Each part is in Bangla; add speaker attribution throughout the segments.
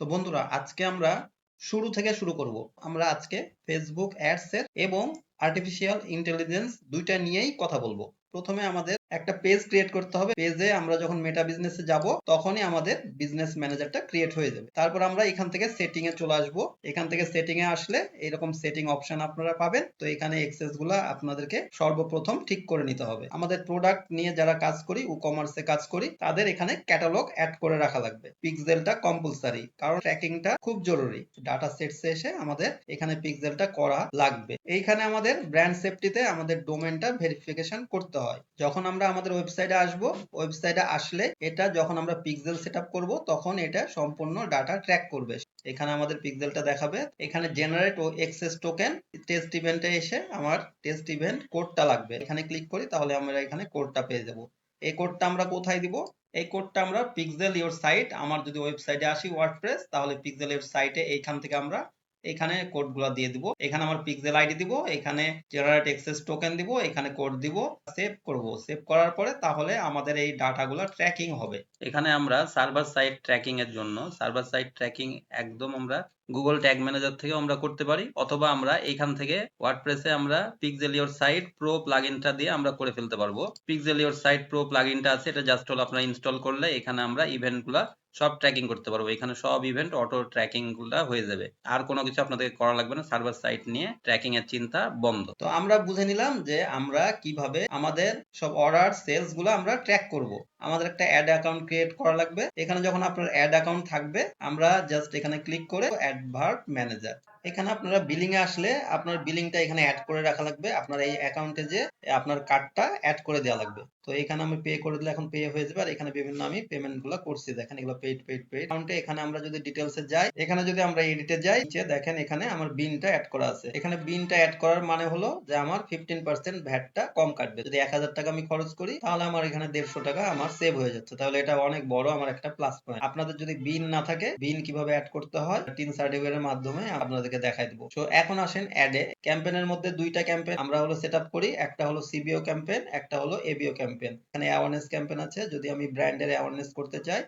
Speaker 1: তো বন্ধুরা, আজকে আমরা শুরু থেকে শুরু করব। আমরা আজকে ফেসবুক অ্যাডস এর এবং আর্টিফিশিয়াল ইন্টেলিজেন্স দুইটা নিয়েই কথা বলব। প্রথমে আমাদের একটা পেজ ক্রিয়েট করতে হবে। পেজে আমরা যখন মেটা বিজনেসে যাব, তখনই আমাদের বিজনেস ম্যানেজারটা ক্রিয়েট হয়ে যাবে। তারপর আমরা এখান থেকে সেটিং এ চলে আসব। এখান থেকে সেটিং এ আসলে এরকম সেটিং অপশন আপনারা পাবেন। তো এখানে এক্সেসগুলা আপনাদেরকে সর্বপ্রথম ঠিক করে নিতে হবে। আমাদের প্রোডাক্ট নিয়ে যারা কাজ করি ই কমার্সে কাজ করি, তাদের এখানে ক্যাটালগ অ্যাড করে রাখা লাগবে। পিক্সেলটা কম্পালসারি কারণ ট্র্যাকিংটা খুব জরুরি। ডাটা সেটসে এসে আমাদের এখানে পিক্সেলটা করা লাগবে। এইখানে আমাদের ব্র্যান্ড সেফটিতে আমাদের ডোমেনটা ভেরিফিকেশন করতে হয়। যখন আমরা আমাদের ওয়েবসাইটে আসব। ওয়েবসাইটে আসলে এটা যখন আমরা পিক্সেল সেট করব, তখন এটা সম্পূর্ণ ডাটা ট্র্যাক করবে। এখানে আমাদের পিক্সেলটা দেখাবে। এখানে জেনারেট ও এক্সেস টোকেন টেস্ট ইভেন্টে এসে আমার টেস্ট ইভেন্ট কোডটা লাগবে। এখানে ক্লিক করি, তাহলে আমরা এখানে কোডটা পেয়ে যাব। এই কোডটা আমরা কোথায় দিব? এই কোডটা আমরা পিক্সেল ইওর সাইট আমার যদি ওয়েবসাইটে আসি ওয়ার্ডপ্রেস তাহলে পিক্সেল ইওর সাইটে এইখান থেকে আমরা এখানে কোডগুলো দিয়ে দিব। এখানে আমার পিক্সেল আইডি দিব, এখানে জেনারেট এক্সেস টোকেন দিব, এখানে কোড দিব সেভ করব। সেভ করার পরে তাহলে আমাদের এই ডাটা ডাটাগুলো ট্র্যাকিং হবে। এখানে আমরা সার্ভার সাইড ট্র্যাকিং এর জন্য সার্ভার সাইড ট্র্যাকিং একদম আমরা গুগল ট্যাগ ম্যানেজার থেকে আমরা করতে পারি, অথবা আমরা এখান থেকে ওয়ার্ডপ্রেসে আমরা পিক্সেল ইওর সাইট প্রো প্লাগইনটা দিয়ে আমরা করে ফেলতে পারব। পিক্সেল ইওর সাইট প্রো প্লাগইনটা আছে, এটা জাস্ট হলো আপনারা ইনস্টল করলে এখানে আমরা ইভেন্টগুলা সব ট্র্যাকিং করতে পারব। এখানে সব ইভেন্ট অটো ট্র্যাকিংগুলা হয়ে যাবে। আর কোনো কিছু আপনাদের করা লাগবে না। সার্ভার সাইট নিয়ে ট্র্যাকিং এর চিন্তা বন্ধ। তো আমরা বুঝে নিলাম যে আমরা কীভাবে আমাদের সব অর্ডার সেলসগুলো আমরা ট্র্যাক করব। আমাদের একটা অ্যাড অ্যাকাউন্ট ক্রিয়েট করা লাগবে। এখানে যখন আপনার অ্যাড অ্যাকাউন্ট থাকবে, আমরা জাস্ট এখানে ক্লিক করে অ্যাডভার্ট ম্যানেজার এখানে আপনারা বিলিং এ আসলে আপনার বিলিংটা এখানে অ্যাড করে রাখা লাগবে। আপনার এই অ্যাকাউন্টে যে আপনার কার্ডটা অ্যাড করে দেওয়া লাগবে। তো এখানে আমি পে করে দিলে এখন পে হয়ে যাবে। আর এখানে বিভিন্ন আমি পেমেন্টগুলো করছি। দেখেন এগুলো পেইড পেইড পেইড অ্যাকাউন্টে এখানে আমরা যদি ডিটেলস এ যাই, এখানে যদি আমরা এডিটে যাই, নিচে দেখেন এখানে আমার বিনটা অ্যাড করা আছে। এখানে বিনটা অ্যাড করার মানে হলো যে আমার ফিফটিন পার্সেন্ট ভ্যাটটা কম কাটবে। যদি এক হাজার টাকা আমি খরচ করি, তাহলে আমার এখানে দেড়শো টাকা আমার সেভ হয়ে যাচ্ছে। তাহলে এটা অনেক বড় আমার একটা প্লাস পয়েন্ট আপনাদের যদি বিন না থাকে বিন কীভাবে অ্যাড করতে হয়? টিন সার্টিফিকেটের মাধ্যমে আপনাদেরকে দেখাই দিব। তো এখন আসেন অ্যাডে ক্যাম্পেনের মধ্যে দুইটা ক্যাম্পেন আমরা হলো সেট করি। একটা হলো সিবিও ক্যাম্পেন একটা হলো এবিও ক্যাম্পেন এখানে অ্যাওয়ারনেস ক্যাম্পেন আছে। যদি আমি ব্র্যান্ডের অ্যাওয়ারনেস করতে চাই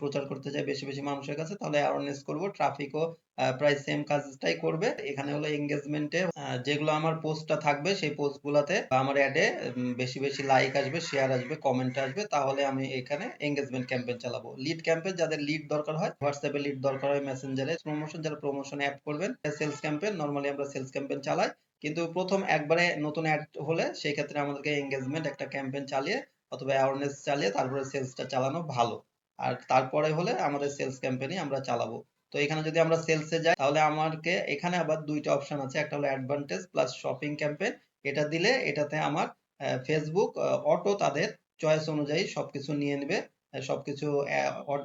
Speaker 1: প্রচার করতে চাই বেশি বেশি মানুষের কাছে, তাহলে অ্যাওয়ারনেস করব ট্রাফিকও প্রায় সেম কাজটাই করবে। এখানে হলো এঙ্গেজমেন্টে যেগুলো আমার পোস্টটা থাকবে, সেই পোস্টগুলোতে আমার অ্যাডে বেশি বেশি লাইক আসবে শেয়ার আসবে কমেন্ট আসবে, তাহলে আমি এখানে এঙ্গেজমেন্ট ক্যাম্পেইন চালাবো। লিড ক্যাম্পেইন যাদের লিড দরকার হয় হোয়াটসঅ্যাপে লিড দরকার হয় মেসেঞ্জারে প্রমোশন যারা প্রমোশন অ্যাড করবেন সেলস ক্যাম্পেইন নরমালি আমরা সেলস ক্যাম্পেইন চালাই, কিন্তু প্রথম একবারে নতুন অ্যাড হলে সেই ক্ষেত্রে আমাদেরকে এঙ্গেজমেন্ট একটা ক্যাম্পেইন চালিয়ে, অথবা অ্যাওয়ারনেস চালিয়ে তারপরে সেলসটা চালানো ভালো। আর তারপরে হলে আমাদের সেলস ক্যাম্পেইনই আমরা চালাবো। তো এখানে যদি আমরা সেলসে যাই, তাহলে আমাকে এখানে আবার দুইটা অপশন আছে। একটা হলো অ্যাডভান্টেজ প্লাস শপিং ক্যাম্পেইন এটা দিলে এটাতে আমার ফেসবুক অটো তাদের চয়েস অনুযায়ী সবকিছু নিয়ে নেবে। সবকিছু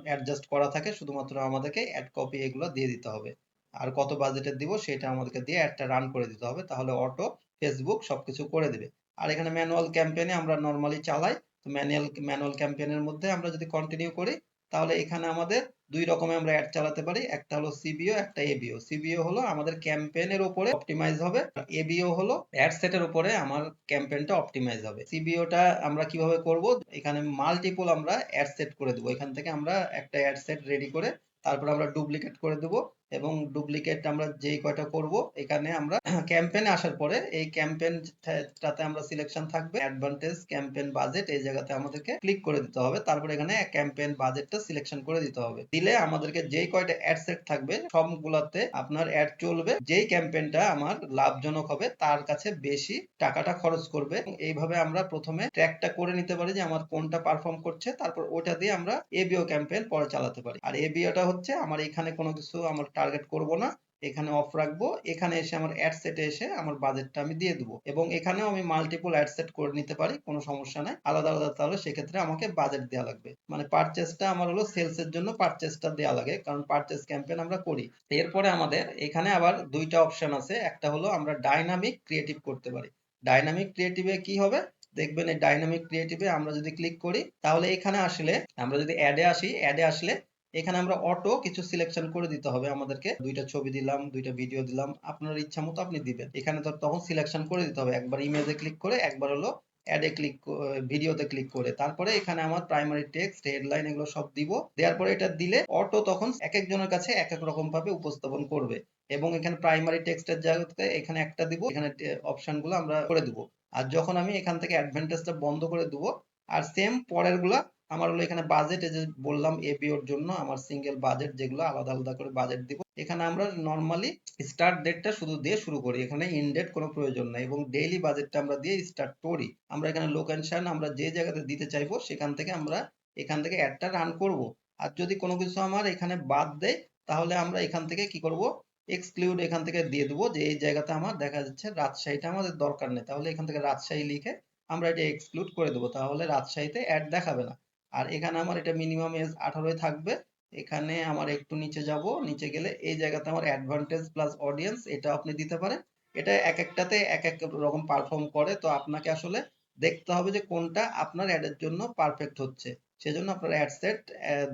Speaker 1: অ্যাডজাস্ট করা থাকে। শুধুমাত্র আমাদেরকে অ্যাড কপি এগুলো দিয়ে দিতে হবে। আর কত বাজেটের দিব সেটা আমাদেরকে দিয়ে একটা রান করে দিতে হবে। তাহলে অটো ফেসবুক সবকিছু করে দিবে। আর এখানে ম্যানুয়াল ক্যাম্পেইনে আমরা নরমালি চালাই। ম্যানুয়াল ম্যানুয়াল ক্যাম্পেইনের মধ্যে আমরা যদি কন্টিনিউ করি, তাহলে এখানে আমাদের দুই রকমে আমরা অ্যাড চালাতে পারি। একটা হলো সিবিও একটা এবিও সিবিও হলো আমাদের ক্যাম্পেইনের উপরে অপটিমাইজ হবে এবিও হলো অ্যাড সেটের উপরে আমার ক্যাম্পেইনটা অপটিমাইজ হবে। সিবিওটা আমরা কীভাবে করব? এখানে মাল্টিপল আমরা অ্যাড সেট করে দেব। এখান থেকে আমরা একটা অ্যাড সেট রেডি করে তারপর আমরা ডুপ্লিকেট করে দেব। এবং ডুপ্লিকেট আমরা যেই কয়টা করব, এখানে আমরা ক্যাম্পেইনে আসার পরে এই ক্যাম্পেইনটাতে আমরা সিলেকশন থাকবে অ্যাডভান্টেজ ক্যাম্পেইন বাজেট এই জায়গাতে আমাদেরকে ক্লিক করে দিতে হবে, তারপর এখানে ক্যাম্পেইন বাজেটটা সিলেকশন করে দিতে হবে। দিলে আমাদেরকে যেই কয়টা অ্যাড সেট থাকবে, সবগুলাতে আপনার অ্যাড চলবে, যেই ক্যাম্পেইনটা আমার লাভজনক হবে, তার কাছে বেশি টাকাটা খরচ করবে। এইভাবে আমরা প্রথমে ট্র্যাকটা করে নিতে পারি যে আমার কোনটা পারফর্ম করছে, তারপর ওটা দিয়ে আমরা এবিও ক্যাম্পেইন পরে চালাতে পারি। আর এবিওটা হচ্ছে আমার এখানে কোনো কিছু আমার টার্গেট করব না, এখানে অফ রাখব, এখানে এসে আমার অ্যাড সেটে এসে আমার বাজেটটা আমি দিয়ে দেবো। এবং এখানেও আমি মাল্টিপল অ্যাড সেট করে নিতে পারি, কোনো সমস্যা নাই। আলাদা আলাদা তাহলে সেক্ষেত্রে আমাকে বাজেট দেওয়া লাগবে। মানে পারচেসটা আমার হলো সেলস এর জন্য পারচেসটা দেওয়া লাগে, কারণ পারচেস ক্যাম্পেইন আমরা করি। এরপরে আমাদের এখানে আবার দুইটা অপশন আছে। একটা হলো আমরা ডাইনামিক ক্রিয়েটিভ করতে পারি। ডাইনামিক ক্রিয়েটিভে কি হবে? দেখবেন এই ডাইনামিক ক্রিয়েটিভে আমরা যদি ক্লিক করি, তাহলে এখানে আসলে আমরা যদি অ্যাডে আসি অ্যাডে আসলে এখানে আমরা অটো কিছু সিলেকশন করে দিতে হবে আমাদেরকে। দুইটা ছবি দিলাম, দুইটা ভিডিও দিলাম। আপনার ইচ্ছা মতো আপনি দিবেন। এখানে তো তখন সিলেকশন করে দিতে হবে। একবার ইমেজে ক্লিক করে, একবার হলো অ্যাডে ক্লিক ভিডিওতে ক্লিক করে। তারপরে এখানে আমার প্রাইমারি টেক্সট হেডলাইন এগুলো সব দিব। দেওয়ার পরে এটা দিলে অটো তখন এক একজনের কাছে এক এক রকম ভাবে উপস্থাপন করবে। এবং এখানে প্রাইমারি টেক্সটের জায়গাতে এখানে একটা দিব। এখানে অপশনগুলো আমরা করে দিব। আর যখন আমি এখান থেকে অ্যাডভান্টেজটা বন্ধ করে দিব, আর সেম পরেরগুলা আমার হলো এখানে বাজেট যে বললাম এবিওর জন্য, আমার সিঙ্গেল বাজেট যেগুলো, আলাদা আলাদা করে বাজেট দিব। এখানে আমরা নর্মালি স্টার্ট ডেটটা শুধু দিয়ে শুরু করি, এখানে ইন ডেট কোনো প্রয়োজন নাই এবং ডেইলি বাজেটটা আমরা দিয়ে স্টার্ট করি। আমরা এখানে লোকেশন আমরা যে জায়গাতে দিতে চাইব, সেখান থেকে আমরা এখান থেকে অ্যাডটা রান করব। আর যদি কোনো কিছু আমার এখানে বাদ দেয়, তাহলে আমরা এখান থেকে কি করব? এক্সক্লুড এখান থেকে দিয়ে দেবো যে এই জায়গাতে আমার দেখা যাচ্ছে রাজশাহীটা আমাদের দরকার নেই। তাহলে এখান থেকে রাজশাহী লিখে আমরা এটা এক্সক্লুড করে দেবো। তাহলে রাজশাহীতে অ্যাড দেখাবে না। আর এখানে আমার এটা মিনিমাম এজ আঠারোই থাকবে। এখানে আমার একটু নিচে যাব। নিচে গেলে এই জায়গাতে আমার অ্যাডভান্টেজ প্লাস অডিয়েন্স এটা আপনি দিতে পারেন। এটা এক একটাতে এক এক রকম পারফর্ম করে। তো আপনাকে আসলে দেখতে হবে যে কোনটা আপনার অ্যাডের জন্য পারফেক্ট হচ্ছে। সেজন্য আপনার অ্যাড সেট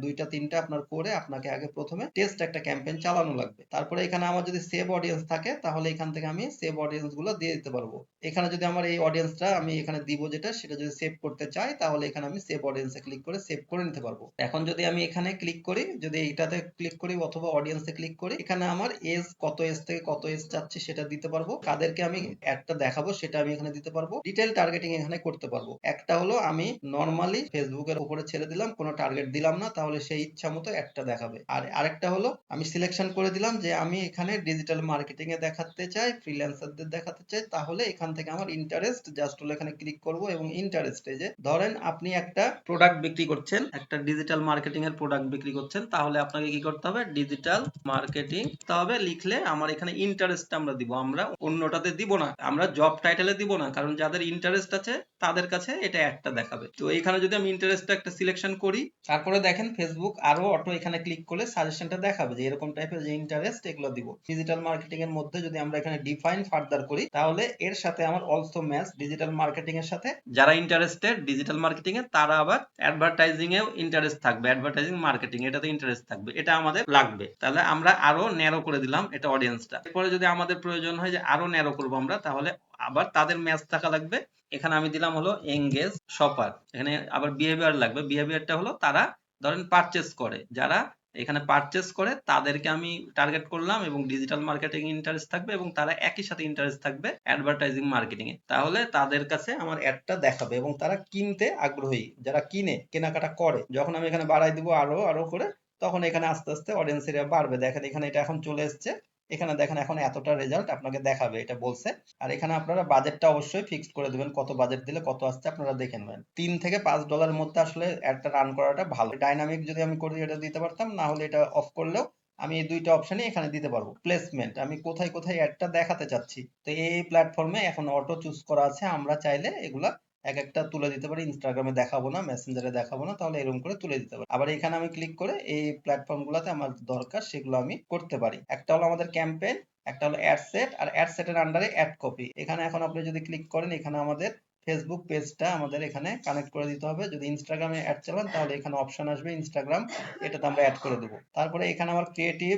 Speaker 1: দুইটা, তিনটা আপনার করে আপনাকে আগে প্রথমে টেস্ট একটা ক্যাম্পেইন চালানো লাগবে। তারপরে এখানে আমার যদি সেভ অডিয়েন্স থাকে, তাহলে এখান থেকে আমি সেভ অডিয়েন্সগুলো দিয়ে দিতে পারব। এখানে যদি আমার এই অডিয়েন্সটা আমি এখানে দিব যেটা, সেটা যদি সেভ করতে চাই, তাহলে এখানে আমি সেভ অডিয়েন্সে ক্লিক করে সেভ করে নিতে পারব। এখন যদি আমি এখানে ক্লিক করি, যদি এইটাতে ক্লিক করি অথবা অডিয়েন্সে ক্লিক করি, এখানে আমার এজ কত এজ থেকে কত এজ চাচ্ছি সেটা দিতে পারব। কাদেরকে আমি অ্যাডটা দেখাবো, সেটা আমি এখানে দিতে পারব। ডিটেল টার্গেটিং এখানে করতে পারব। একটা হলো আমি নর্মালি ফেসবুকের উপরে ছেড়ে দিলাম, কোনো টার্গেট দিলাম না, তাহলে সেই ইচ্ছা মতো একটা দেখাবে। আর আরেকটা হলো, আমি সিলেকশন করে দিলাম যে আমি এখানে ডিজিটাল মার্কেটিং এ দেখাতে চাই ফ্রিল্যান্সারদের দেখাতে চাই, তাহলে এখান থেকে আমার ইন্টারেস্ট জাস্ট হলো এখানে ক্লিক করব এবং ইন্টারেস্ট যে, ধরেন আপনি একটা প্রোডাক্ট বিক্রি করছেন, একটা ডিজিটাল মার্কেটিং এর প্রোডাক্ট বিক্রি করছেন, তাহলে আপনাকে কি করতে হবে? ডিজিটাল মার্কেটিং তবে লিখলে আমার এখানে ইন্টারেস্ট আমরা দিব। আমরা অন্যটাতে দিব না, আমরা জব টাইটেলে দিব না, কারণ যাদের ইন্টারেস্ট আছে, তাদের কাছে এটা একটা দেখাবে। তো এখানে যদি আমি ইন্টারেস্টটা একটা সিলেকশন করি। তারপরে দেখেন ফেসবুক আরও অটো এখানে ক্লিক করলে সাজেশনটা দেখাবে যে এরকম টাইপের যে ইন্টারেস্ট এগুলো দিব। ডিজিটাল মার্কেটিং এর মধ্যে যদি আমরা এখানে ডিফাইন ফার্দার করি, তাহলে এর সাথে আমার অলসো ম্যাচ ডিজিটাল মার্কেটিং এর সাথে। যারা ইন্টারেস্টেড ডিজিটাল মার্কেটিং এ, তারা আবার অ্যাডভার্টাইজিং এও ইন্টারেস্ট থাকবে। অ্যাডভার্টাইজিং মার্কেটিং এটাতে ইন্টারেস্ট থাকবে। এটা আমাদের লাগবে। তাহলে আমরা আরও ন্যারো করে দিলাম এটা অডিয়েন্সটা এরপরে যদি আমাদের প্রয়োজন হয় যে আরও ন্যারো করব আমরা, তাহলে আবার তাদের ম্যাচ থাকা লাগবে। এখানে আমি দিলাম হলো এঙ্গেজ শপার এখানে আবার বিহেভিয়ার লাগবে। বিহেভিয়ারটা হলো তারা ধরেন পারচেস করে। যারা এখানে পারচেস করে, তাদেরকে আমি টার্গেট করলাম এবং ডিজিটাল মার্কেটিং ইন্টারেস্ট থাকবে এবং তারা একই সাথে ইন্টারেস্ট থাকবে অ্যাডভার্টাইজিং মার্কেটিং এ। তাহলে তাদের কাছে আমার অ্যাডটা দেখাবে এবং তারা কিনতে আগ্রহী। যারা কিনে, কেনাকাটা করে, যখন আমি এখানে বাড়াই দিব আরও আরও করে, তখন এখানে আস্তে আস্তে অডিয়েন্স এরিয়া বাড়বে। দেখেন এখানে এটা এখন চলে এসছে। এখানে দেখেন, এখন এতটা রেজাল্ট আপনাকে দেখাবে, এটা বলছে। আর এখানে আপনারা বাজেটটা অবশ্যই ফিক্সড করে দেবেন, কত বাজেট দিলে কত আসছে আপনারা দেখে নেবেন। তিন থেকে পাঁচ ডলারের মধ্যে আসলে একটা রান করাটা ভালো। ডাইনামিক যদি আমি করি এটা দিতে পারতাম, না হলে এটা অফ করলেও আমি এই দুইটা অপশনই এখানে দিতে পারব। প্লেসমেন্ট আমি কোথায় কোথায় অ্যাডটা দেখাতে চাচ্ছি? তো এই প্ল্যাটফর্মে এখন অটো চুজ করা আছে, আমরা চাইলে এগুলা এক একটা তুলে দিতে পারি ইনস্টাগ্রামে দেখাবো না মেসেঞ্জারে দেখাবো না, তাহলে এরকম করে তুলে দিতে পারি। আবার এখানে আমি ক্লিক করে এই প্ল্যাটফর্ম গুলাতে আমার দরকার সেগুলো আমি করতে পারি। একটা হলো আমাদের ক্যাম্পেইন একটা হলো অ্যাড সেট আর অ্যাড সেটের আন্ডারে অ্যাড কপি এখানে এখন আপনি যদি ক্লিক করেন, এখানে আমাদের ফেসবুক পেজটা আমাদের এখানে কানেক্ট করে দিতে হবে। যদি ইনস্টাগ্রামে অ্যাড চালান, তাহলে এখানে অপশন আসবে ইনস্টাগ্রাম এটাতে আমরা অ্যাড করে দেবো। তারপরে এখানে আমার ক্রিয়েটিভ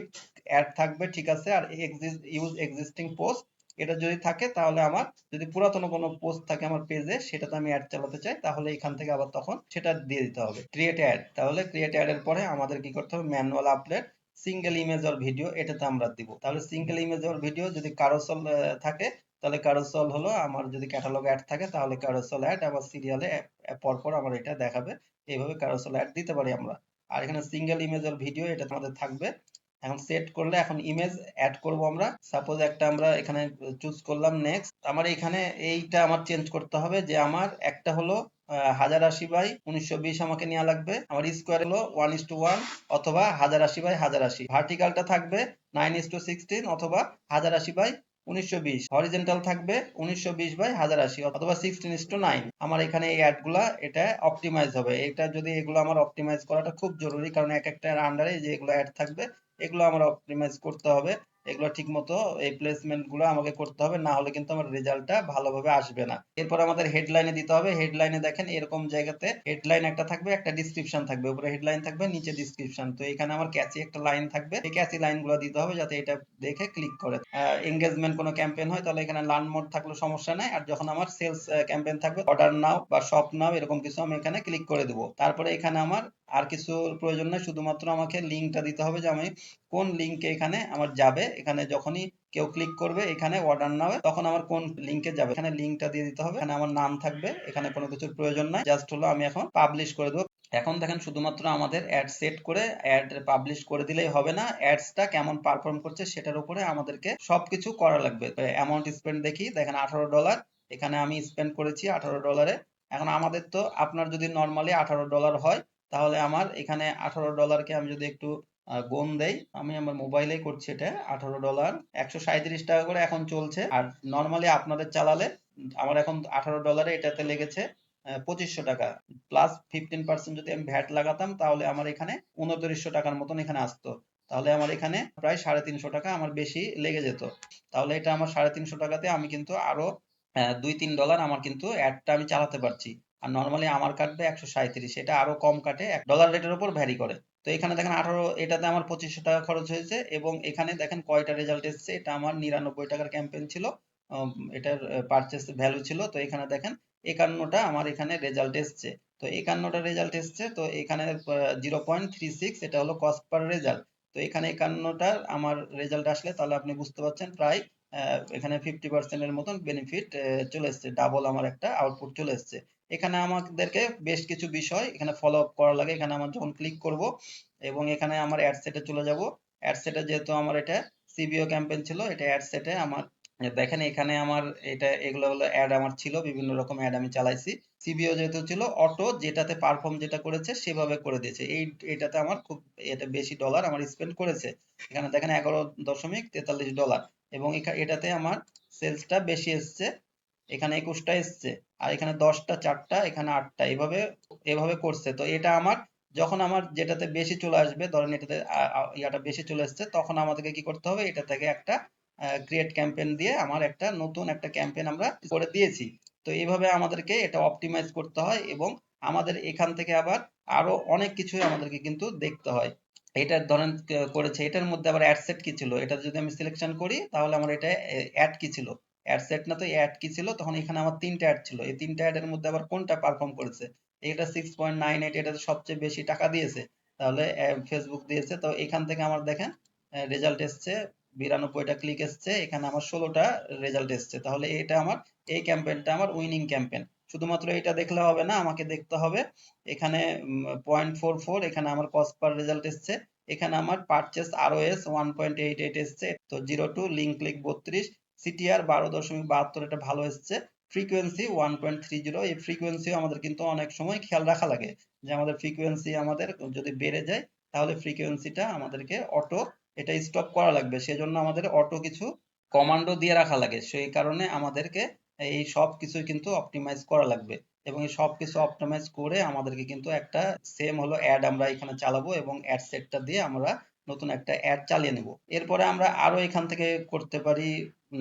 Speaker 1: অ্যাড থাকবে, ঠিক আছে, আর ইউজ এক্সিস্টিং পোস্ট এটা যদি থাকে তাহলে আমার যদি পুরাতন কোনো পোস্ট থাকে আমার পেজে সেটাতে আমি অ্যাড চালাতে চাই, তাহলে এখান থেকে আবার তখন সেটা দিয়ে দিতে হবে। ক্রিয়েট অ্যাড তাহলে ক্রিয়েট অ্যাড এর পরে আমাদের কি করতে হবে? Manual upload single image or video এটাতে আমরা দিব। তাহলে সিঙ্গেল ইমেজ অর ভিডিও যদি কারোসল থাকে, তাহলে কারোসল হলো আমার যদি ক্যাটালগ অ্যাড থাকে, তাহলে কারোসল অ্যাড আবার সিরিয়ালে পরপর আমার এটা দেখাবে। এইভাবে কারোসল অ্যাড দিতে পারি আমরা। আর এখানে সিঙ্গেল ইমেজ অর ভিডিও এটা আমাদের থাকবে। এখন সেট করলে এখন ইমেজ অ্যাড করব আমরা। সাপোজ একটা আমরা এখানে চুজ করলাম নেক্সট আমার এখানে এইটা আমার চেঞ্জ করতে হবে যে আমার একটা হলো হাজার আশি বাই উনিশশো বিশ আমাকে নেওয়া লাগবে। আমার স্কোয়ার হলো ওয়ান ইস টু ওয়ান অথবা হাজার আশি বাই হাজার আশি। ভার্টিকালটা থাকবে নাইন ইস টু সিক্সটিন অথবা হাজার আশি বাই উনিশশো বিশ। হরিজেন্টাল থাকবে উনিশশো বিশ বাই হাজার আশি অথবা সিক্সটিন ইস টু নাইন আমার এখানে এই অ্যাডগুলা এটা অপটিমাইজ হবে। এটা যদি এগুলো আমার অপটিমাইজ করাটা খুব জরুরি, কারণ এক একটা আন্ডারে যে এগুলো অ্যাড থাকবে, এগুলো আমার অপটিমাইজ করতে হবে। এগুলো ঠিক মতো এই প্লেসমেন্টগুলো আমাকে করতে হবে, না হলে কিন্তু আমার রেজাল্টটা ভালোভাবে আসবে না। এরপর আমাদের হেডলাইনে দিতে হবে। হেডলাইনে দেখেন, এরকম জায়গাতে হেডলাইন একটা থাকবে, একটা ডিসক্রিপশন থাকবে। উপরে হেডলাইন থাকবে, নিচে ডিসক্রিপশন তো এখানে আমার ক্যাচি একটা লাইন থাকবে। এই ক্যাচি লাইনগুলো দিতে হবে যাতে এটা দেখে ক্লিক করে। এঙ্গেজমেন্ট কোনো ক্যাম্পেইন হয়, তাহলে এখানে লার্ন মোড থাকলে সমস্যা নাই। আর যখন আমার সেলস ক্যাম্পেইন থাকবে অর্ডার নাও বা শপ নাও এরকম কিছু আমি এখানে ক্লিক করে দেবো। তারপরে এখানে আমার আর কিছু প্রয়োজন নাই। শুধুমাত্র আমাকে লিঙ্কটা দিতে হবে যে আমি কোন লিঙ্কে এখানে আমার যাবে, এখানে যখনই কেউ ক্লিক করবে, এখানে অর্ডার নাও তখন আমার কোন লিঙ্কে যাবে। এখানে লিঙ্কটা দিয়ে দিতে হবে, এখানে আমার নাম থাকবে, এখানে কোনো কিছুর প্রয়োজন নাই জাস্ট হলো আমি এখন পাবলিশ করে দেবো। এখন দেখেন শুধুমাত্র আমাদের অ্যাড সেট করে অ্যাড পাবলিশ করে দিলেই হবে না অ্যাডসটা কেমন পারফর্ম করছে সেটার উপরে আমাদেরকে সবকিছু করা লাগবে। অ্যামাউন্ট স্পেন্ড দেখি, দেখেন আঠারো ডলার এখানে আমি স্পেন্ড করেছি আঠারো ডলারে এখন আমাদের তো আপনার যদি নর্মালি আঠারো ডলার হয়, তাহলে আমার এখানে আঠারো ডলারকে আমি যদি একটু গুণ দেয়, আমি আমার মোবাইলে করছি এটা, আঠারো ডলার একশো সাঁইত্রিশ টাকা করে এখন চলছে। আর নর্মালি আপনাদের চালালে, আমার এখন আঠারো ডলারে এটাতে লেগেছে পঁচিশশো টাকা। প্লাস ফিফটিন পার্সেন্ট যদি আমি ভ্যাট লাগাতাম, তাহলে আমার এখানে উনত্রিশশো টাকার মতন এখানে আসতো। তাহলে আমার এখানে প্রায় সাড়ে তিনশো টাকা আমার বেশি লেগে যেত। তাহলে এটা আমার সাড়ে তিনশো টাকাতে আমি কিন্তু আরও দুই তিন ডলার আমার কিন্তু অ্যাডটা আমি চালাতে পারছি। আর নর্মালি আমার কাটবে একশো সাঁইত্রিশ, এটা আরও কম কাটে, এক ডলার রেটের উপর ভ্যারি করে। তো এখানে দেখেন আঠারো, এটাতে আমার পঁচিশশো টাকা খরচ হয়েছে এবং এখানে দেখেন কয়টা রেজাল্ট এসছে, এটা আমার নিরানব্বই টাকার ক্যাম্পেইন ছিল এটার পারচেস ভ্যালু ছিল, তো এখানে দেখেন একান্নটা আমার এখানে রেজাল্ট এসছে, তো একান্নটা রেজাল্ট এসছে, তো এখানে জিরো পয়েন্ট থ্রি সিক্স এটা হলো কস্ট পার রেজাল্ট তো এখানে একান্নটা আমার রেজাল্ট আসলে তাহলে আপনি বুঝতে পারছেন প্রায় এখানে ফিফটি পার্সেন্টের মতন বেনিফিট চলে এসছে ডাবল আমার একটা আউটপুট চলে এসছে এখানে আমাদেরকে বেশ কিছু বিষয় এখানে ফলো আপ করা লাগে। এখানে আমার যখন ক্লিক করব এবং এখানে আমার অ্যাড সেটে চলে যাব। অ্যাড সেটে যেহেতু আমার এটা সিবিও ক্যাম্পেইন ছিল, এটা অ্যাড সেটে আমার, দেখেন এখানে আমার এটা এগুলো হলো অ্যাড আমার ছিল, বিভিন্ন রকম অ্যাড আমি চালাইছি। সিবিও যেহেতু ছিল অটো যেটাতে পারফর্ম যেটা করেছে সেভাবে করে দিয়েছে। এই, এটাতে আমার খুব, এটা বেশি ডলার আমার স্পেন্ড করেছে। এখানে দেখেন এগারো দশমিক তেতাল্লিশ ডলার এবং এটাতে আমার সেলসটা বেশি এসছে। এখানে একুশটা এসছে, আর এখানে দশটা, চারটা, এখানে আটটা, এভাবে এভাবে করছে। তো এটা আমার, যখন আমার যেটাতে বেশি চলে আসবে, ধরেন এটাতে ইয়াটা বেশি চলে এসছে, তখন আমাদেরকে কি করতে হবে? এটা থেকে একটা ক্রিয়েট ক্যাম্পেইন দিয়ে আমার একটা নতুন একটা ক্যাম্পেইন আমরা করে দিয়েছি। তো এইভাবে আমাদেরকে এটা অপটিমাইজ করতে হয় এবং আমাদের এখান থেকে আবার আরও অনেক কিছুই আমাদেরকে কিন্তু দেখতে হয়। এটা ধরেন করেছে, এটার মধ্যে আবার অ্যাড সেট কি ছিল? এটা যদি আমি সিলেকশন করি, তাহলে আমার এটা অ্যাড কি ছিল? অ্যাড সেট না তো অ্যাড কি ছিল? তখন এখানে আমার তিনটা অ্যাড ছিল। এই তিনটা অ্যাড এর মধ্যে আবার কোনটা পারফর্ম করেছে? এটা সিক্স পয়েন্ট নাইন এইট এটা সবচেয়ে বেশি টাকা দিয়েছে। তাহলে ফেসবুক দিয়েছে। তো এখান থেকে আমার দেখেন রেজাল্ট এসছে, বিরানব্বইটা ক্লিক এসছে, এখানে আমার ষোলোটা রেজাল্ট এসছে। তাহলে এটা আমার, এই ক্যাম্পেইনটা আমার উইনিং ক্যাম্পেইন শুধুমাত্র এটা দেখলে হবে না, আমাকে দেখতে হবে, এখানে পয়েন্ট ফোর ফোর এখানে আমার কস্ট পার রেজাল্ট এসছে। এখানে আমার purchase ROAS one point eight eight এসছে। তো জিরো টু লিঙ্ক ক্লিক বত্রিশ সিটিআর বারো দশমিক বাহাত্তর এটা ভালো এসছে। Frequency one point three zero এই ফ্রিকোয়েন্সি আমাদের কিন্তু অনেক সময় খেয়াল রাখা লাগে যে আমাদের ফ্রিকোয়েন্সি আমাদের যদি বেড়ে যায়, তাহলে ফ্রিকোয়েন্সিটা আমাদেরকে অটো এটা স্টপ করা লাগবে। সেজন্য আমাদের অটো কিছু কমান্ডো দিয়ে রাখা লাগে। সেই কারণে আমাদেরকে এই সব কিছুই কিন্তু অপটিমাইজ করা লাগবে। এবং এই সব কিছু অপটিমাইজ করে আমাদেরকে কিন্তু একটা সেম হলো অ্যাড আমরা এখানে চালাবো এবং অ্যাড সেটটা দিয়ে আমরা নতুন একটা অ্যাড চালিয়ে নেব। এরপরে আমরা আরও এখান থেকে করতে পারি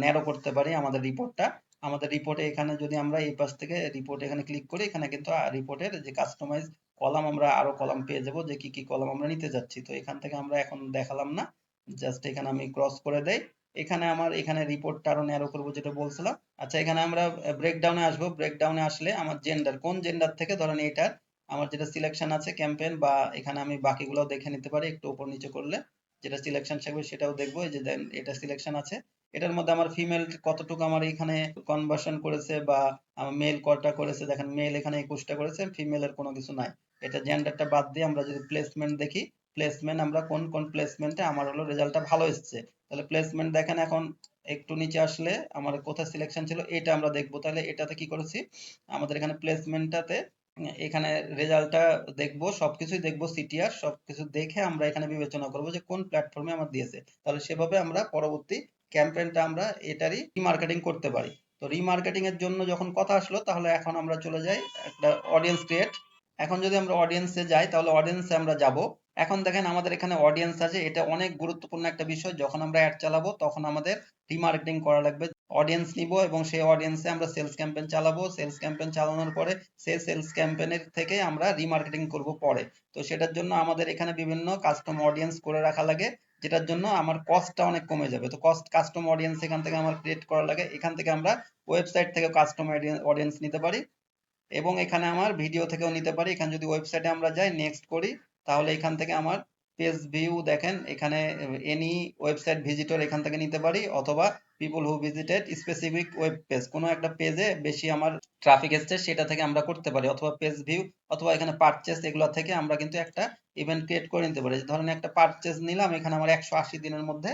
Speaker 1: ন্যারো করতে পারি আমাদের রিপোর্টটা আমাদের রিপোর্টে এখানে যদি আমরা এই পাশ থেকে রিপোর্ট এখানে ক্লিক করি, এখানে কিন্তু রিপোর্টের যে কাস্টমাইজ কলাম আমরা আরও কলাম পেয়ে যাব যে কি কি কলাম আমরা নিতে যাচ্ছি। তো এখান থেকে আমরা এখন দেখালাম না জাস্ট এখানে আমি ক্রস করে দেই। এখানে আমার, এখানে রিপোর্টটা আরও ন্যারো করব যেটা বলছিলাম। আচ্ছা এখানে আমরা ব্রেকডাউনে আসব। ব্রেকডাউনে আসলে আমার জেন্ডার কোন জেন্ডার থেকে ধরেন এটার আমার যেটা সিলেকশন আছে ক্যাম্পেইন বা এখানে আমি বাকিগুলো দেখে নিতে পারি একটু উপর নিচে করলে। যেটা সিলেকশন থাকবে সেটাও দেখব, এই যে দেন, এটা সিলেকশন আছে। এটার মধ্যে আমার ফিমেল কতটুকু আমার এখানে কনভার্সন করেছে বা মেল কটা করেছে? দেখেন মেল এখানে একুশটা করেছে ফিমেলের কোনো কিছু নাই। এটা জেন্ডারটা বাদ দিয়ে আমরা যদি প্লেসমেন্ট দেখি প্লেসমেন্ট আমরা কোন কোন প্লেসমেন্টে আমার হলো রেজাল্টটা ভালো এসছে। তাহলে প্লেসমেন্ট দেখেন এখন একটু নিচে আসলে আমার কোথায় সিলেকশন ছিল এটা আমরা দেখব। তাহলে এটাতে কি করেছি? আমাদের এখানে প্লেসমেন্টটাতে এখানে রেজাল্টটা দেখব, সবকিছুই দেখব সিটিআর সবকিছু দেখে আমরা এখানে বিবেচনা করব যে কোন প্ল্যাটফর্মে আমার দিয়েছে। তাহলে সেভাবে আমরা পরবর্তী ক্যাম্পেইনটা আমরা এটারই রিমার্কেটিং করতে পারি। তো রিমার্কেটিং এর জন্য যখন কথা আসলো, তাহলে এখন আমরা চলে যাই একটা অডিয়েন্স ক্রিয়েট এখন যদি আমরা অডিয়েন্সে যাই, তাহলে অডিয়েন্সে আমরা যাব। এখন দেখেন আমাদের এখানে অডিয়েন্স আছে, এটা অনেক গুরুত্বপূর্ণ একটা বিষয়। যখন আমরা অ্যাড চালাবো, তখন আমাদের রিমার্কেটিং করা লাগবে। অডিয়েন্স নিব এবং সেই অডিয়েন্সে আমরা সেলস ক্যাম্পেইন চালাবো। সেলস ক্যাম্পেইন চালানোর পরে সেই সেলস ক্যাম্পেইনের থেকে আমরা রিমার্কেটিং করব পরে। তো সেটার জন্য আমাদের এখানে বিভিন্ন কাস্টম অডিয়েন্স করে রাখা লাগে। যেটার জন্য আমার কস্টটা অনেক কমে যাবে। তো কস্ট কাস্টম অডিয়েন্স এখান থেকে আমার ক্রিয়েট করা লাগে। এখান থেকে আমরা ওয়েবসাইট থেকে কাস্টম অডিয়েন্স নিতে পারি এবং এখানে আমার ভিডিও থেকেও নিতে পারি। এখানে যদি ওয়েবসাইটে আমরা যাই নেক্সট করি, তাহলে এখান থেকে আমার পেজ ভিউ দেখেন, এখানে এনি ওয়েবসাইট ভিজিটর এখান থেকে নিতে পারি, অথবা people who visited specific web page কোনো একটা পেজে বেশি আমার ট্রাফিক এসছে, সেটা থেকে আমরা করতে পারি, অথবা পেজ ভিউ অথবা এখানে পারচেস এগুলো থেকে আমরা কিন্তু একটা ইভেন্ট ক্রিয়েট করে নিতে পারি। ধরেন একটা পারচেস নিলাম, এখানে আমার একশো আশি দিনের মধ্যে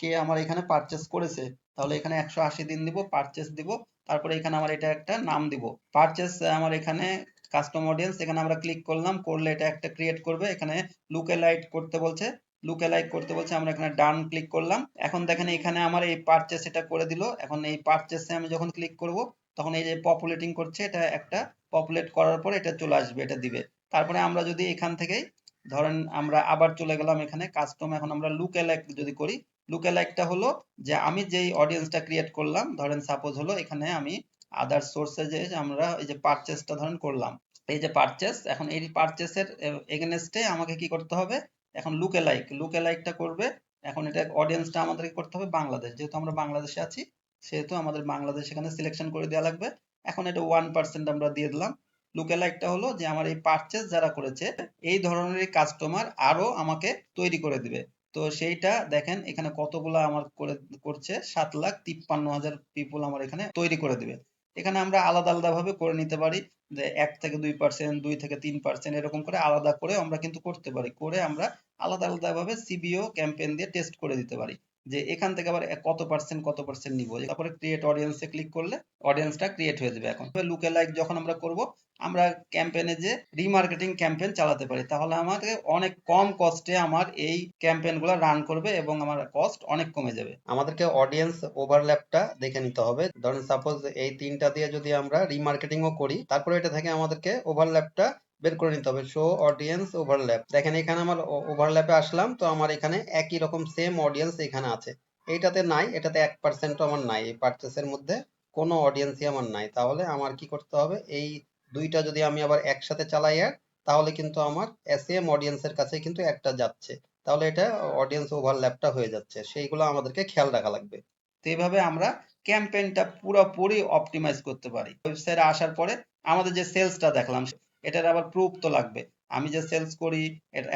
Speaker 1: কে আমার এখানে পারচেস করেছে, তাহলে এখানে একশো আশি দিন দিব পারচেস দিব, তারপরে এখানে আমার এটা একটা নাম দিব। পারচেস আমার এখানে কাস্টম অডিয়েন্স এখানে আমরা ক্লিক করলাম, করলে এটা একটা ক্রিয়েট করবে, এখানে লুকেলাইট করতে বলছে লুকেলাইট করতে বলছে, আমরা এখানে ডান ক্লিক করলাম, এখন দেখেন এখানে আমার এই পারচেস এটা করে দিল, এখন এই পারচেসে আমি যখন ক্লিক করব, তখন এই যে পপুলেটিং করছে, এটা একটা পপুলেট করার পর এটা চলে আসবে, এটা দিবে, তারপরে আমরা যদি এখান থেকেই, ধরেন আমরা আবার চলে গেলাম এখানে কাস্টম এখন আমরা লুকেলাইট যদি করি লুকেলাইটটা হলো যে আমি যেই অডিয়েন্সটা ক্রিয়েট করলাম, ধরেন সাপোজ হলো এখানে আমি আদার সোর্সে যে আমরা এই যে পারচেসটা ধরেন করলাম। এই যে পারচেস এখন এই পারচেসের এগেনস্টে আমাকে কি করতে হবে? এখন লুকে লাইক লুকে লাইকটা করবে। এখন এটা অডিয়েন্সটা আমাদেরকে করতে হবে বাংলাদেশ। যেহেতু আমরা বাংলাদেশে আছি, সেহেতু আমাদের বাংলাদেশ এখানে সিলেকশন করে দেওয়া লাগবে। এখন এটা ওয়ান পার্সেন্ট আমরা দিয়ে দিলাম। লুকে লাইকটা হলো যে আমার এই পারচেস যারা করেছে, এই ধরনের কাস্টমার আরও আমাকে তৈরি করে দিবে। তো সেইটা দেখেন, এখানে কতগুলা আমার করে, করছে? সাত লাখ তিপ্পান্ন হাজার পিপুল আমার এখানে তৈরি করে দিবে। এখানে আমরা আলাদা আলাদা ভাবে করে নিতে পারি যে এক থেকে দুই পার্সেন্ট দুই থেকে তিন পার্সেন্ট এরকম করে আলাদা করে আমরা কিন্তু করতে পারি। করে আমরা আলাদা আলাদা ভাবে সিবিও ক্যাম্পেইন দিয়ে টেস্ট করে দিতে পারি। যে এখান থেকে আবার কত পার্সেন্ট কত পার্সেন্ট নিব? তারপরে ক্রিয়েট অডিয়েন্সে ক্লিক করলে অডিয়েন্সটা ক্রিয়েট হয়ে যাবে এখন। লুকে লাইক যখন আমরা করব, আমরা ক্যাম্পেইনে যে রিমার্কেটিং ক্যাম্পেইন চালাতে পারি, তাহলে আমাকে অনেক কম কস্টে আমার এই ক্যাম্পেইনগুলো রান করবে এবং আমার কস্ট অনেক কমে যাবে। আমাদেরকে অডিয়েন্স ওভারল্যাপটা দেখে নিতে হবে। ধরেন সাপোজ এই তিনটা দিয়ে যদি আমরা রিমার্কেটিংও করি, তারপরে এটা থেকে আমাদেরকে ওভারল্যাপটা বের করে নিতে হবে। শো অডিয়েন্স ওভারল্যাপ দেখেন, এখানে আমার ওভারল্যাপে আসলাম, তো আমার এখানে একই রকম সেম অডিয়েন্স এখানে আছে। এইটাতে নাই, এটাতে এক পার্সেন্টও আমার নাই। এই পারচেসের মধ্যে কোনো অডিয়েন্সই আমার নাই। তাহলে আমার কি করতে হবে? এই দুইটা যদি আমি আবার একসাথে চালাই অ্যাড তাহলে কিন্তু আমার সেম অডিয়েন্সের কাছে কিন্তু একটা যাচ্ছে। তাহলে এটা অডিয়েন্স ওভারল্যাপটা হয়ে যাচ্ছে। সেইগুলো আমাদেরকে খেয়াল রাখা লাগবে। তো এইভাবে আমরা ক্যাম্পেইনটা পুরোপুরি অপটিমাইজ করতে পারি। ওয়েবসাইটে আসার পরে আমাদের যে সেলসটা দেখলাম এটার আবার প্রুফ তো লাগবে। আমি যে সেলস করি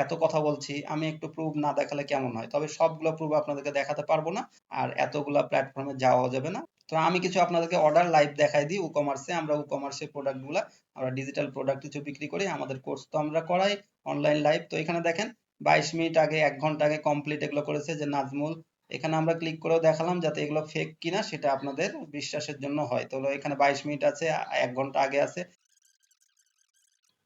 Speaker 1: এত কথা বলছি, আমি একটু প্রুফ না দেখালে কেমন হয়? তবে সবগুলো প্রুফ আপনাদেরকে দেখাতে পারব না, আর এতগুলা প্ল্যাটফর্মে যাওয়া যাবে না। তো আমি কিছু আপনাদেরকে অর্ডার লাইভ দেখাই দিই উকমার্সে আমরা উকমার্সের প্রোডাক্টগুলা আমরা ডিজিটাল প্রোডাক্ট কিছু বিক্রি করি, আমাদের কোর্স তো আমরা করাই অনলাইন লাইভ তো এখানে দেখেন, বাইশ মিনিট আগে, এক ঘণ্টা আগে কমপ্লিট এগুলো করেছে যে নাজমুল। এখানে আমরা ক্লিক করেও দেখালাম যাতে এগুলো ফেক কিনা, সেটা আপনাদের বিশ্বাসের জন্য হয়। তো এখানে বাইশ মিনিট আছে, এক ঘণ্টা আগে আছে।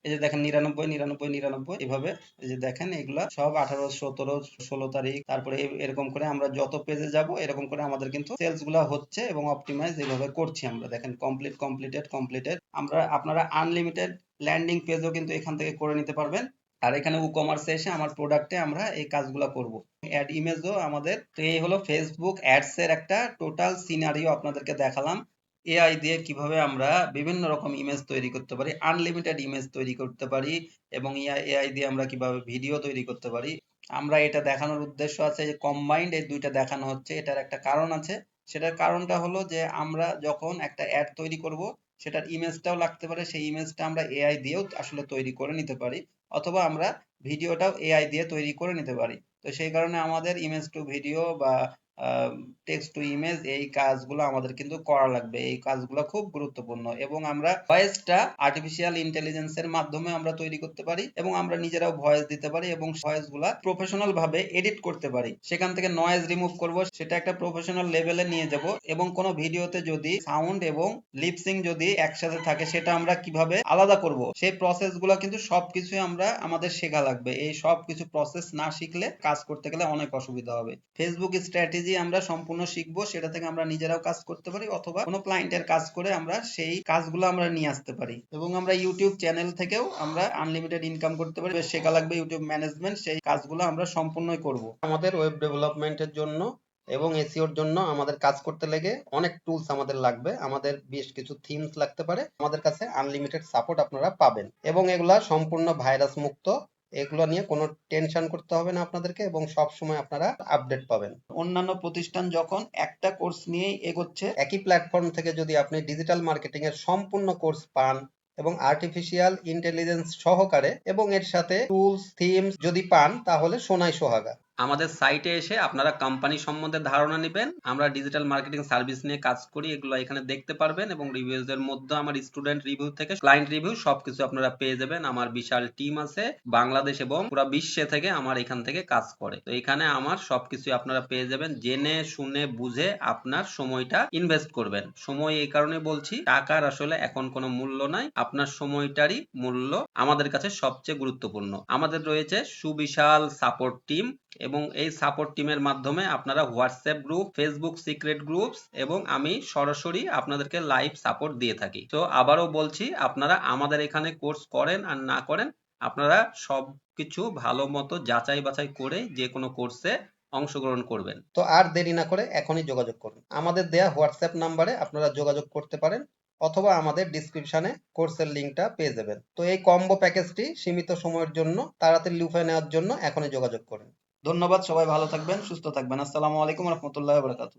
Speaker 1: এই যে দেখেন নিরানব্বই নিরানব্বই নিরানব্বই, এভাবে এই যে দেখেন এগুলা সব আঠারো, সতেরো, ষোলো তারিখ, তারপরে এরকম করে আমরা যত পেজে যাব, এরকম করে আমাদের কিন্তু সেলসগুলা হচ্ছে এবং অপটিমাইজ এইভাবে করছি আমরা। দেখেন কমপ্লিট কমপ্লিটেড কমপ্লিটেড আমরা, আপনারা আনলিমিটেড ল্যান্ডিং পেজও কিন্তু এখান থেকে করে নিতে পারবেন। আর এখানে ই কমার্সে এসে আমার প্রোডাক্টে আমরা এই কাজগুলো করব। অ্যাড ইমেজও আমাদের, তো এই হলো ফেসবুক অ্যাডস এর একটা টোটাল সিনারিও আপনাদেরকে দেখালাম। এআই দিয়ে কীভাবে আমরা বিভিন্ন রকম ইমেজ তৈরি করতে পারি আনলিমিটেড ইমেজ তৈরি করতে পারি এবং এআই দিয়ে আমরা কীভাবে ভিডিও তৈরি করতে পারি, আমরা এটা দেখানোর উদ্দেশ্য আছে যে কম্বাইন্ড এই দুইটা দেখানো হচ্ছে, এটার একটা কারণ আছে। সেটার কারণটা হলো যে আমরা যখন একটা অ্যাড তৈরি করব, সেটার ইমেজটাও লাগতে পারে, সেই ইমেজটা আমরা এআই দিয়েও আসলে তৈরি করে নিতে পারি অথবা আমরা ভিডিওটাও এআই দিয়ে তৈরি করে নিতে পারি। তো সেই কারণে আমাদের ইমেজ টু ভিডিও বা টেক্সট টু ইমেজ এই কাজগুলো আমাদের কিন্তু করা লাগবে। এই কাজগুলো খুব গুরুত্বপূর্ণ এবং আমরা ভয়েসটা আর্টিফিশিয়াল ইন্টেলিজেন্সের মাধ্যমে আমরা তৈরি করতে পারি এবং আমরা নিজেরাও ভয়েস দিতে পারি এবং ভয়েসগুলা প্রফেশনাল ভাবে এডিট করতে পারি। সেখান থেকে নয়েজ রিমুভ করব, সেটা একটা প্রফেশনাল লেভেলে নিয়ে যাব এবং কোনো ভিডিওতে যদি সাউন্ড এবং লিপসিং যদি একসাথে থাকে, সেটা আমরা কীভাবে আলাদা করব? সেই প্রসেসগুলো কিন্তু সবকিছুই আমরা আমাদের শেখা লাগবে। এই সব কিছু প্রসেস না শিখলে কাজ করতে গেলে অনেক অসুবিধা হবে। ফেসবুক স্ট্র্যাটেজি নিজেই আমরা সম্পূর্ণ শিখব, সেটা থেকে আমরা নিজেরাও কাজ করতে পারি অথবা কোনো ক্লায়েন্টের কাজ করে আমরা সেই কাজগুলো আমরা নিয়ে আসতে পারি। এবং আমরা ইউটিউব চ্যানেল থেকেও আমরা আনলিমিটেড ইনকাম করতে পারি। শেখা লাগবে ইউটিউব ম্যানেজমেন্ট সেই কাজগুলো আমরা সম্পূর্ণই করব। আমাদের ওয়েব ডেভেলপমেন্টের জন্য এবং এসিওর জন্য আমাদের কাজ করতে লেগে অনেক টুলস আমাদের লাগবে। আমাদের বেশ কিছু থিমস লাগতে পারে। আমাদের কাছে আনলিমিটেড সাপোর্ট আপনারা পাবেন। এবং এগুলা সম্পূর্ণ ভাইরাস মুক্ত এগুলো নিয়ে কোনো টেনশন করতে হবে না আপনাদেরকে এবং সব সময় আপনারা আপডেট পাবেন। অন্যান্য প্রতিষ্ঠান যখন একটা কোর্স নিয়েই এগোচ্ছে, একই প্ল্যাটফর্ম থেকে যদি আপনি ডিজিটাল মার্কেটিং এর সম্পূর্ণ কোর্স পান এবং আর্টিফিশিয়াল ইন্টেলিজেন্স সহকারে এবং এর সাথে টুলস থিমস যদি পান, তাহলে সোনাই সোহাগা।
Speaker 2: আমাদের সাইটে এসে আপনারা কোম্পানি সম্বন্ধে ধারণা নেবেন। আমরা ডিজিটাল মার্কেটিং সার্ভিস নিয়ে কাজ করি, এগুলো এখানে দেখতে পারবেন এবং রিভিউজ এর মধ্যে আমার স্টুডেন্ট রিভিউ থেকে ক্লায়েন্ট রিভিউ সবকিছু আপনারা পেয়ে যাবেন। আমার বিশাল টিম আছে, বাংলাদেশ এবং পুরো বিশ্বে থেকে আমার এখান থেকে কাজ করে। তো এখানে আমার সবকিছু আপনারা পেয়ে যাবেন। জেনে, শুনে, বুঝে আপনার সময়টা ইনভেস্ট করবেন। সময় এই কারণে বলছি, টাকার আসলে এখন কোনো মূল্য নাই। আপনার সময়টারই মূল্য আমাদের কাছে সবচেয়ে গুরুত্বপূর্ণ। আমাদের রয়েছে সুবিশাল সাপোর্ট টিম এবং এই সাপোর্ট টিমের মাধ্যমে আপনারা WhatsApp group Facebook secret groups এবং আমি সরাসরি আপনাদেরকে লাইভ সাপোর্ট দিয়ে থাকি। তো আবারও বলছি, আপনারা আমাদের এখানে কোর্স করেন আর না করেন, আপনারা সবকিছু ভালো মতো যাচাই বাছাই করে যে কোনো কোর্সে অংশগ্রহণ করবেন।
Speaker 1: তো আর দেরি না করে এখনই যোগাযোগ করুন। আমাদের দেয়া হোয়াটসঅ্যাপ নাম্বারে আপনারা যোগাযোগ করতে পারেন অথবা আমাদের ডিসক্রিপশনে কোর্সের লিঙ্কটা পেয়ে যাবেন। তো এই কম্বো প্যাকেজটি সীমিত সময়ের জন্য, তাড়াতাড়ি লুফে নেওয়ার জন্য এখনই যোগাযোগ করুন। ধন্যবাদ সবাই ভালো থাকবেন সুস্থ থাকবেন। আসসালামু আলাইকুম রহমতুল্লাহ বারকাতু